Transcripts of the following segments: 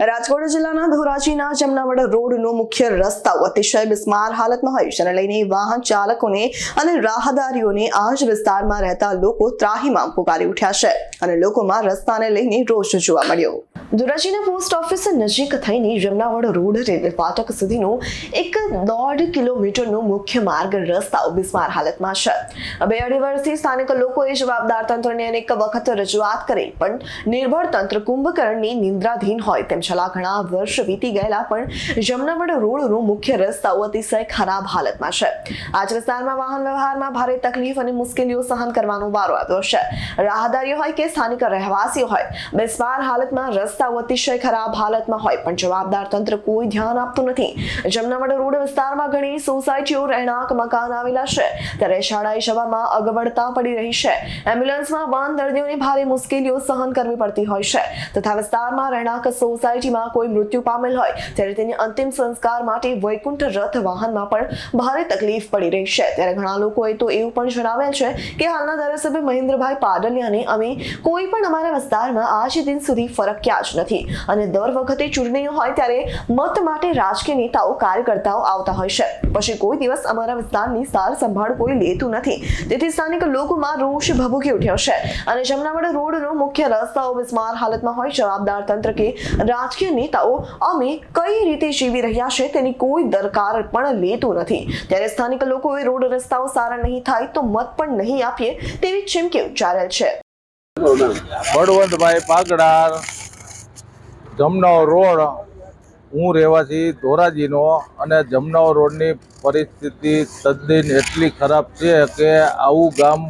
રાજકોટ જિલ્લાના ધોરાજીના જમનાવડ રોડનો મુખ્ય રસ્તાઓ અતિશય બિસ્માર હાલતમાં હોય જેને લઈને વાહન ચાલકોને અને રાહદારીઓને આ જ વિસ્તારમાં રહેતા લોકો ત્રાહીમામ પુકારી ઉઠ્યા છે અને લોકોમાં રસ્તાને લઈને રોષ જોવા મળ્યો. ધોરાજીના પોસ્ટ ઓફિસ નજીક થઈને જમનાવડ રોડ રેલવે ફાટક સુધીનો એક દોઢ કિલોમીટરનો મુખ્ય માર્ગ રસ્તાઓ બિસ્માર હાલતમાં છે. બે અઢી વર્ષથી સ્થાનિક લોકોએ જવાબદાર તંત્રને અનેક વખત રજૂઆત કરી, પણ નિર્ભર તંત્ર કુંભકર્ણની નિંદ્રાધીન હોય તેમ છેલ્લા ઘણા વર્ષ વીતી ગયેલા, પણ જમનાવડ રોડનો મુખ્ય રસ્તાઓ અતિશય ખરાબ હાલતમાં છે. આજ વિસ્તારમાં વાહન વ્યવહારમાં ભારે તકલીફ અને મુશ્કેલીઓ સહન કરવાનો વારો આવ્યો છે. રાહદારીઓ હોય કે સ્થાનિક રહેવાસીઓ હોય, બિસ્માર હાલતમાં રસ્તાઓ અતિશય ખરાબ હાલતમાં હોય પણ જવાબદાર તંત્ર કોઈ ધ્યાન આપતું નથી. જમનાવડ રોડ વિસ્તારમાં ઘણી સોસાયટીઓ, રહેણાંક, મકાન આવેલા છે. ત્યારે શાળાએ જવામાં અગવડતા પડી રહી છે. એમ્બ્યુલન્સમાં વાન દર્દીઓને ભારે મુશ્કેલીઓ સહન કરવી પડતી હોય છે. તથા વિસ્તારમાં રહેણાંક સોસાયટીમાં કોઈ મૃત્યુ પામેલ હોય, ત્યારે તેની અંતિમ સંસ્કાર માટે વૈકુંઠ રથ વાહનમાં પણ ભારે તકલીફ પડી રહી છે. ત્યારે ઘણા લોકોએ તો એવું પણ જણાવેલ છે કે હાલના ધારાસભ્ય મહેન્દ્રભાઈ પાડલિયાને અમે કોઈ પણ અમારા વિસ્તારમાં આજ દિન સુધી ફરક્યા જ નથી. અને દર વખતે ચૂંટણીઓ હોય ત્યારે મત માટે રાજકીય નેતાઓ, કાર્યકર્તાઓ આવતા હોય છે. પછી કોઈ દિવસ અમારા વિસ્તારની સાર સંભાળ કોઈ લેતું નથી. તેથી સ્થાનિક લોકોમાં રોષ ભભૂકી ઉઠ્યો છે. અને જમનાવડ રોડનો મુખ્ય રસ્તાઓ બિસ્માર હાલતમાં હોય જવાબદાર તંત્ર કે રાજકીય નેતાઓ, અમે કઈ રીતે જીવી રહ્યા છે તેની કોઈ દરકાર પણ લેતું નથી. ત્યારે સ્થાનિક લોકોએ રોડ રસ્તાઓ સારા નહીં થાય તો મત પણ નહીં આપીએ તેવી ચીમકી ઉચ્ચારેલ છે. બળવંતભાઈ પાગડા જમનાવ રોડ હું રહેવાસી ધોરાજીનો અને જમનાવ રોડની પરિસ્થિતિ તદ્દન એટલી ખરાબ છે કે આવું ગામ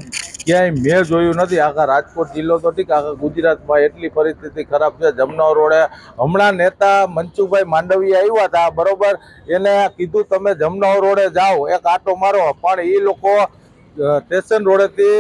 ક્યાંય મેં જોયું નથી. આખા રાજકોટ જિલ્લો તો ઠીક, આખા ગુજરાતમાં એટલી પરિસ્થિતિ ખરાબ છે. જમનાવ રોડે હમણાં નેતા મનસુખભાઈ માંડવીએ આવ્યા હતા, બરોબર? એને કીધું, તમે જમનાવ રોડે જાઓ, એક આટો મારો. પણ એ લોકો સ્ટેશન રોડેથી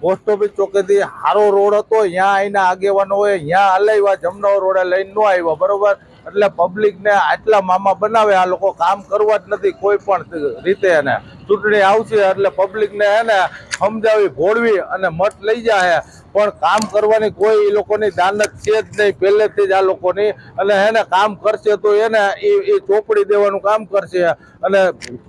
પોસ્ટ ઓફિસ ચોકેથી હારો રોડ હતો ત્યાં અહીંના આગેવાનો હોય ત્યાં હલાવ્યા જમનાવ રોડે લઈને ન આવ્યા, બરોબર? એટલે પબ્લિકને આટલા મામા બનાવે, આ લોકો કામ કરવા જ નથી કોઈ પણ રીતે એને. ચૂંટણી આવશે એટલે પબ્લિકને એને સમજાવી, ભોળવી અને મત લઈ જાય પણ કામ કરવાની કોઈ એ લોકોની દાનત છે જ નહીં. પહેલેથી જ આ લોકોની અને એને કામ કરશે તો એને એ એ ચોપડી દેવાનું કામ કરશે અને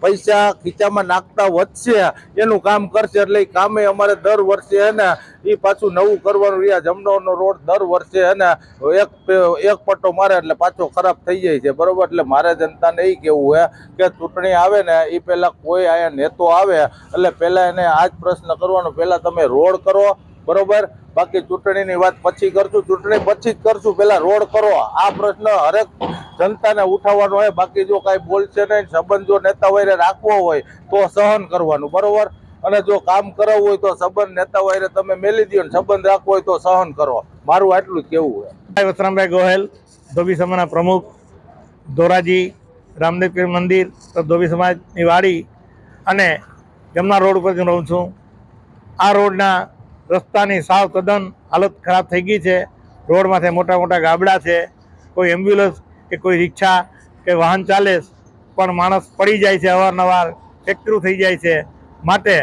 પૈસા ખીચામાં નાખતા વધશે એનું કામ કરશે એટલે એ કામે અમારે દર વર્ષે એને એ પાછું નવું કરવાનું રહ્યા. જમનોરનો રોડ દર વર્ષે એને એક એક પટ્ટો મારે એટલે પાછો ખરાબ થઈ જાય છે. બરાબર? એટલે મારે જનતાને એ કેવું હે કે ચૂંટણી આવે ને એ પહેલાં કોઈ અહીંયા નેતો આવે એટલે પહેલાં એને આ જ પ્રશ્ન કરવાનો. પહેલાં તમે રોડ કરો બરોબર? બાકી ચૂંટણીની વાત પછી કરશું. ચૂંટણી પછી જ કરશું. પહેલાં રોડ કરો. આ પ્રશ્ન હરેક જનતાને ઉઠાવવાનો હોય. બાકી જો કાંઈ બોલશે નહીં, સંબંધ જો નેતા હોય રાખવો હોય, તો સહન કરવાનું. બરોબર? અને જો કામ કરાવવું હોય તો સંબંધ નેતા હોય તમે મેલી દો સંબંધ રાખવો હોય તો સહન કરો. મારું આટલું જ કેવું છે વસરામભાઈ ગોહેલ, ધોબી સમાજના પ્રમુખ. ધોરાજી રામદેવપીર મંદિર ધોબી સમાજની વાડી. અને જમના રોડ ઉપર રહું છું. આ રોડના રસ્તાની સાવ તદ્દન હાલત ખરાબ થઈ ગઈ છે. રોડમાંથી મોટા મોટા ગાબડા છે. કોઈ એમ્બ્યુલન્સ કે કોઈ રિક્ષા કે વાહન ચાલે પણ માણસ પડી જાય છે અવારનવાર ફેક્ટરું થઈ જાય છે. માટે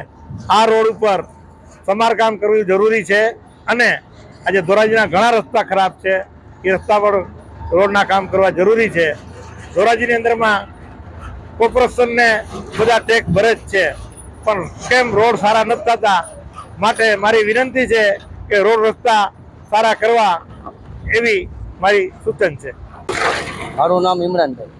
આ રોડ ઉપર સમારકામ કરવું જરૂરી છે અને આજે ધોરાજીના ઘણા રસ્તા ખરાબ છે. એ રસ્તા પર રોડના કામ કરવા જરૂરી છે. ધોરાજીની અંદરમાં કોર્પોરેશનને બધા ટેક્સ ભરે જ છે. પણ કેમ રોડ સારા નથી થતા? માટે મારી વિનંતી છે કે રોડ રસ્તા સારા કરવા એવી મારી સૂચન છે. મારું નામ ઇમરાનભાઈ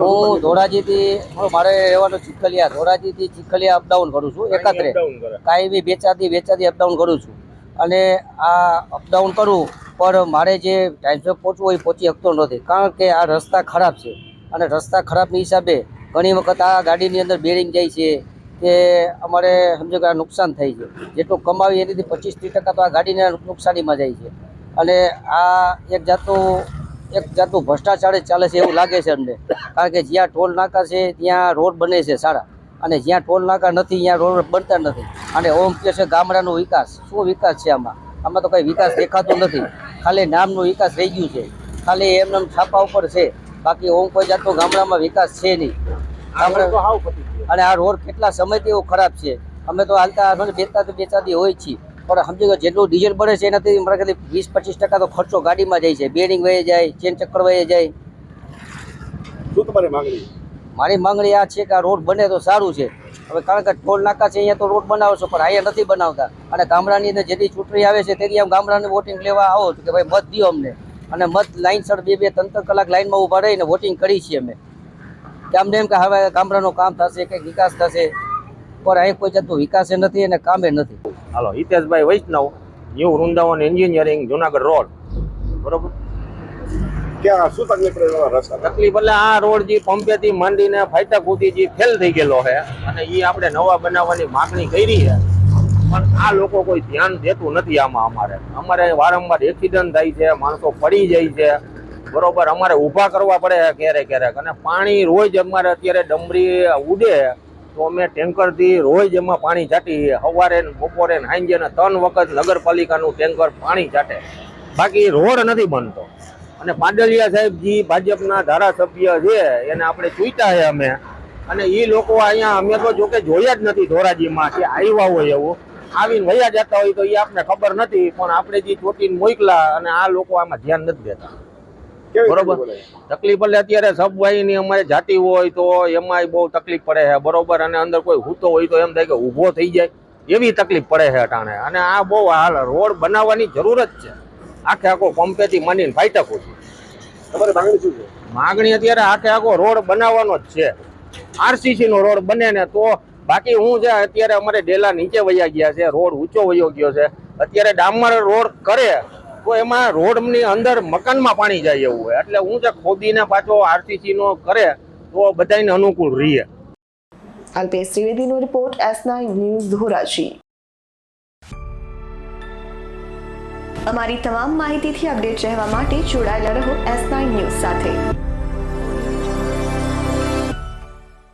હું? ધોરાજીથી મારે રહેવાનું ચીખલિયા ધોરાજીથી ચીખલિયા અપડાઉન કરું છું એકાત્રે. કાંઈ બી વેચાતી વેચાતી અપડાઉન કરું છું. અને આ અપડાઉન કરું પણ મારે જે ટાઈમસર પહોંચવું હોય એ પહોંચી શકતો નથી. કારણ કે આ રસ્તા ખરાબ છે. અને રસ્તા ખરાબની હિસાબે ઘણી વખત આ ગાડીની અંદર બેરિંગ જાય છે. કે અમારે સમજો કે આ નુકસાન થઈ છે. જેટલું કમાવી એનાથી પચીસ ત્રીસ ટકા તો આ ગાડીને નુકસાનીમાં જાય છે. અને આ એક જાતનું એક જાતનું ભ્રષ્ટાચાર ચાલે છે એવું લાગે છે અમને. કારણ કે જ્યાં ટોલ નાકા છે, ત્યાં રોડ બને છે સારા. અને જ્યાં ટોલ નાકા નથી, ત્યાં રોડ બનતા નથી. અને ઓમ કે છે ગામડાનો વિકાસ. શું વિકાસ છે આમાં? આમાં તો કંઈ વિકાસ દેખાતો નથી. ખાલી નામનો વિકાસ રહી ગયું છે. ખાલી એમને છાપા ઉપર છે. બાકી ઓમ કોઈ જાતનો ગામડામાં વિકાસ છે નહીં. અને આ રોડ કેટલા સમયથી એવો ખરાબ છે? અમે તો હાલતા બેચતા તો બેચાતી હોય છીએ પણ સમજી ગયો જેટલું ડીઝલ બળે છે એનાથી મારા ખાલી વીસ પચીસ ટકા તો ખર્ચો ગાડીમાં જાય છે. બેરિંગ વહી જાય ચેન ચક્કર વહી જાય. શું તમારી માંગણી? મારી માંગણી આ છે કે આ રોડ બને તો સારું છે. હવે કારણ કે ટોલ નાકા છે અહીંયા તો રોડ બનાવો છો પણ અહીંયા નથી બનાવતા. અને ગામડાની અંદર જેથી ચૂંટણી આવે છે તેથી આમ ગામડાને વોટિંગ લેવા આવો છો કે ભાઈ મત દો અમને. અને મત લાઈનસર બે બે ત્રણ ત્રણ કલાક લાઈનમાં ઊભા રહીને વોટિંગ કરી છીએ અમે. કે એમ કે હવે ગામડાનું કામ થશે કંઈક વિકાસ થશે. પણ અહીં કોઈ જાતનું વિકાસે નથી અને કામે નથી. હાલો Hiteshbhai Vaishnav new Vrindavan engineering Junagadh road. બરોબર? ક્યાં શું તકલીફ તકલીફ એટલે આ રોડ જે પંપેથી માંડીને ફાયટા કૂદી જે ફેલ થઈ ગયેલો છે અને એ આપણે નવા બનાવવાની માગણી કરી છે પણ આ લોકો કોઈ ધ્યાન દેતું નથી આમાં અમારે. અમારે વારંવાર એક્સિડન્ટ થાય છે માણસો પડી જાય છે બરોબર, અમારે ઊભા કરવા પડે ક્યારેક ક્યારેક. અને પાણી રોજ અમારે અત્યારે ડમરી ઉડે, તો અમે ટેન્કરથી રોજ એમાં પાણી છાંટી, સવારે બપોરે સાંજે ને ત્રણ વખત નગરપાલિકાનું ટેન્કર પાણી છાંટે. બાકી રોડ નથી બનતો. અને પાંડલિયા સાહેબ જે ભાજપના ધારાસભ્ય છે, એને આપણે ચૂંટ્યા છે અમે. અને એ લોકો અહીંયા અમે તો જોકે જોયા જ નથી ધોરાજીમાં કે આવ્યા હોય એવું. આવીને વયા જતા હોય તો એ આપણે ખબર નથી, પણ આપણે જે ચોટીને મોકલા અને આ લોકો આમાં ધ્યાન નથી દેતા. બરોબર. તકલીફ એટલે અત્યારે સબવાઈની અમારે જાતિ હોય તો એમાં બહુ તકલીફ પડે છે બરોબર? અને અંદર કોઈ હૂતો હોય તો એમ થાય કે ઊભો થઈ જાય. એવી તકલીફ પડે છે અટાણે. અને આ બહુ હાલ રોડ બનાવવાની જરૂર જ છે. આખે આખો પંપેથી માંડીને ફાઈટક સુધી તમારે માંગણી શું છે? માગણી અત્યારે આખે આખો રોડ બનાવવાનો જ છે. આરસીસી નો રોડ બને ને તો બાકી હું છે અત્યારે અમારે ડેલા નીચે વયા ગયા છે રોડ ઊંચો વયો ગયો છે. અત્યારે ડામર રોડ કરે. તો એમાં રોડની અંદર મકાનમાં પાણી જાય એવું હોય. એટલે હું જે ખોદીને પાછો આરસીસી નો કરે, તો બધાને અનુકૂળ રહીએ Alpesh ત્રિવેદીનો report S nine news Dhoraji. અમારી તમામ માહિતીથી અપડેટ રહેવા માટે જોડાયેલા રહો એસ નાઇન ન્યૂઝ સાથે.